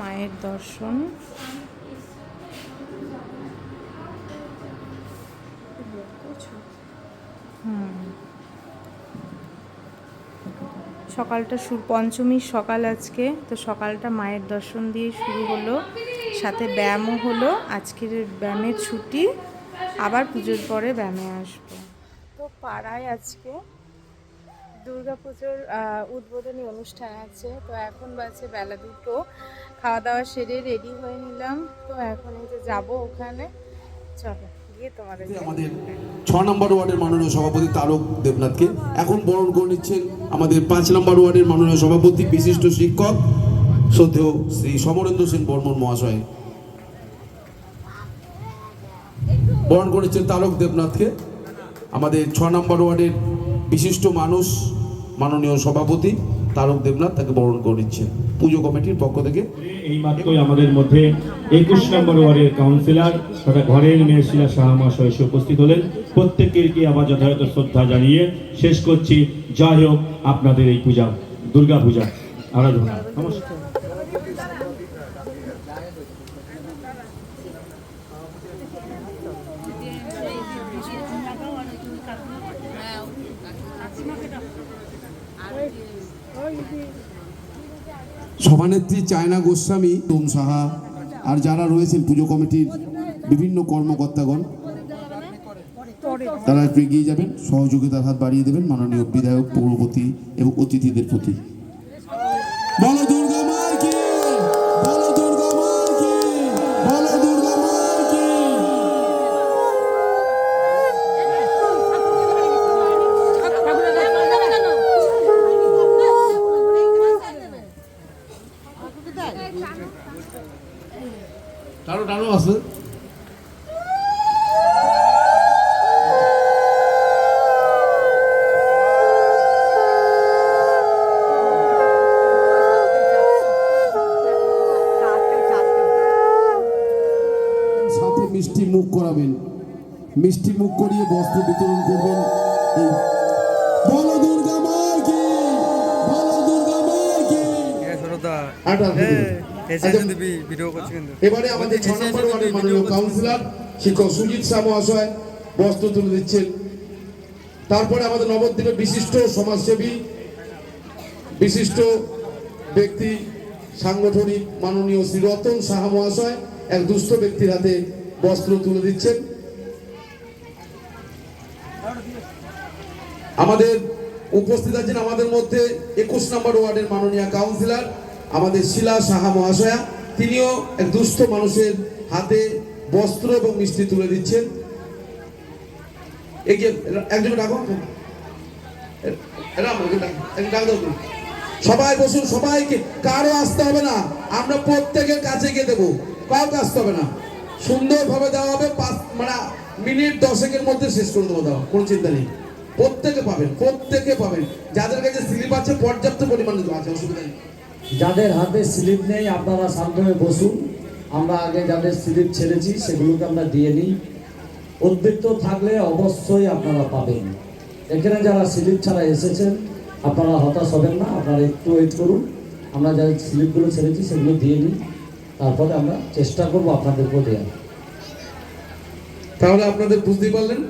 মায়ের দর্শন। সকালটা শুরু পঞ্চমীর সকাল আজকে, তো সকালটা মায়ের দর্শন দিয়ে শুরু হলো। সাথে ব্যায়ামও হলো। আজকের ব্যায়ামের ছুটি। আবার পুজোর পরে ব্যায়ামে আসব। তো পাড়ায় আজকে দুর্গাপুজোর উদ্বোধনী অনুষ্ঠান আছে। তো এখন বাজে বেলা দুটো। খাওয়া দাওয়া সেরে রেডি হয়ে নিলাম। তো এখন এই যে যাব ওখানে। চলো গিয়ে তোমাদের আমাদের ছ নম্বর ওয়ার্ডের মাননীয় সভাপতি তারক দেবনাথকে এখন বরণ করে নিচ্ছেন আমাদের পাঁচ নম্বর ওয়ার্ডের মাননীয় সভাপতি বিশিষ্ট শিক্ষক শ্রদ্ধেয় শ্রী সমরেন্দ্র সেন বর্মন মহাশয়। বরণ করে নিচ্ছেন তারক দেবনাথকে। আমাদের ছ নম্বর ওয়ার্ডের বিশিষ্ট মানুষ মাননীয় সভাপতি তারক দেবনাথ তাকে বরণ করে নিচ্ছেন পুজো কমিটির পক্ষ থেকে। এই মাত্রই আমাদের মধ্যে একুশ নম্বর ওয়ার্ডের কাউন্সিলর তথা ঘরের মেয়ের শিলা শাহমাশয় এসে উপস্থিত হলেন। প্রত্যেকেরকে আবার যথাযথ শ্রদ্ধা জানিয়ে শেষ করছি। যাই হোক, আপনাদের এই পূজা দুর্গা পূজা আরাধনা। নমস্কার। সভানেত্রী চায়না গোস্বামী তোম সাহা, আর যারা রয়েছেন পুজো কমিটির বিভিন্ন কর্মকর্তাগণ, তারা একটু এগিয়ে যাবেন, সহযোগিতার হাত বাড়িয়ে দেবেন মাননীয় বিধায়ক, পৌরপতি এবং অতিথিদের প্রতি। বলো টানো টানো আছে। সাথে মিষ্টি মুখ করাবেন। মিষ্টি মুখ করিয়ে বস্ত্র বিতরণ করবেন। এই এবারে আমাদের ছ নম্বর ওয়ার্ডের মাননীয় কাউন্সিলর শিক্ষক সুজিত শাহ মহাশয় বস্ত্র তুলে দিচ্ছেন। তারপরে আমাদের নবদ্বীপের বিশিষ্ট সমাজসেবী বিশিষ্ট ব্যক্তি সাংগঠনিক মাননীয় শ্রী রতন সাহা মহাশয় এক দুস্থ ব্যক্তির হাতে বস্ত্র তুলে দিচ্ছেন। আমাদের উপস্থিত আছেন আমাদের মধ্যে একুশ নম্বর ওয়ার্ডের মাননীয় কাউন্সিলর আমাদের শিলা সাহা মহাশয়া, তিনিও এক দুস্থ মানুষের হাতে বস্ত্র এবং মিষ্টি তুলে দিচ্ছেন। একজন। সবাই বসুন, সবাইকে, কারও আসতে হবে না। আমরা প্রত্যেকের কাছে গিয়ে দেবো, কাউকে আসতে হবে না। সুন্দরভাবে দেওয়া হবে, পাঁচ মানে মিনিট দশেকের মধ্যে শেষ করে দেবো দেওয়া, কোনো চিন্তা নেই। প্রত্যেকে পাবেন প্রত্যেকে পাবেন। যাদের কাছে স্লিপ আছে, পর্যাপ্ত পরিমাণে আছে, অসুবিধা নেই। যাদের হাতে স্লিপ নেই আপনারা শান্ত হয়ে বসুন। আমরা আগে যাদের স্লিপ ছেড়েছি সেগুলোকে আমরা দিয়ে নিই। উদ্বৃত্ত থাকলে অবশ্যই আপনারা পাবেন। এখানে যারা স্লিপ ছাড়া এসেছেন আপনারা হতাশ হবেন না আপনারা একটু ওয়েট করুন। আমরা যাদের স্লিপগুলো ছেড়েছি সেগুলো দিয়ে নিই। তারপরে আমরা চেষ্টা করব আপনাদেরকেও দেওয়ার। তাহলে আপনাদের বুঝতে পারলেন?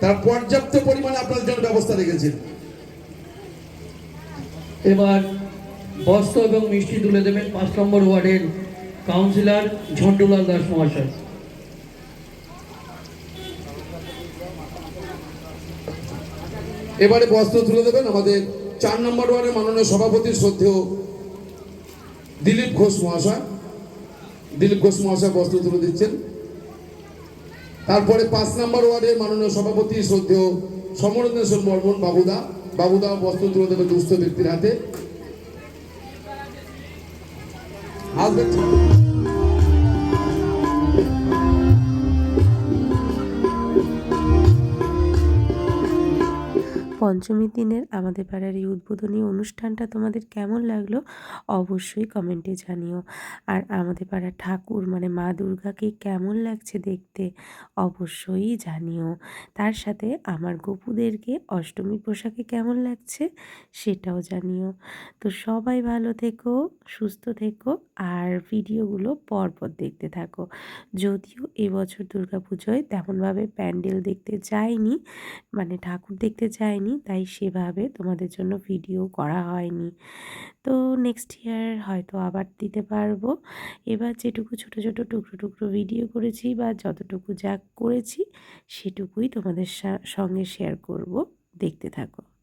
তার পর্যাপ্ত পরিমাণে আপনাদের জন্য ব্যবস্থা রেখেছেন এবার বস্ত্র এবং মিষ্টি তুলে দেবেন পাঁচ নম্বর ওয়ার্ডের কাউন্সিলর ঝন্টুলাল দাস মহাশয়। এবারে বস্ত্র তুলে দেবেন আমাদের চার নম্বর ওয়ার্ডের মাননীয় সভাপতি শ্রদ্ধেয় দিলীপ ঘোষ মহাশয়। দিলীপ ঘোষ মহাশয় বস্ত্র তুলে দিচ্ছেন। তারপরে পাঁচ নম্বর ওয়ার্ডের মাননীয় সভাপতি শ্রদ্ধেয় সমরেন্দ্র বর্মন বাবুদা। বাবুদা বস্ত্র তুলে দেবে দুস্থ ব্যক্তির হাতে। How's that? পঞ্চমীর দিনের আমাদের পাড়ার এই উদ্বোধনী অনুষ্ঠানটা তোমাদের কেমন লাগল অবশ্যই কমেন্টে জানিও। আর আমাদের পাড়ার ঠাকুর মানে মা দুর্গাকে কেমন লাগছে দেখতে অবশ্যই জানিও। তার সাথে আমার গপুদেরকে অষ্টমী পোশাকে কেমন লাগছে সেটাও জানিও। তো সবাই ভালো থেকো, সুস্থ থেকো, আর ভিডিওগুলো পরপর দেখতে থাকো। যদিও এবছর দুর্গাপুজোয় তেমনভাবে প্যান্ডেল দেখতে যাইনি মানে ঠাকুর দেখতে যাইনি তাই সেভাবে তোমাদের জন্য ভিডিও করা হয়নি। তো নেক্সট ইয়ার হয়তো আবার দিতে পারব। এবার যেটুকু ছোটো ছোটো, টুকরো টুকরো ভিডিও করেছি বা যতটুকু যা করেছি সেটুকুই তোমাদের সঙ্গে শেয়ার করব। দেখতে থাকো।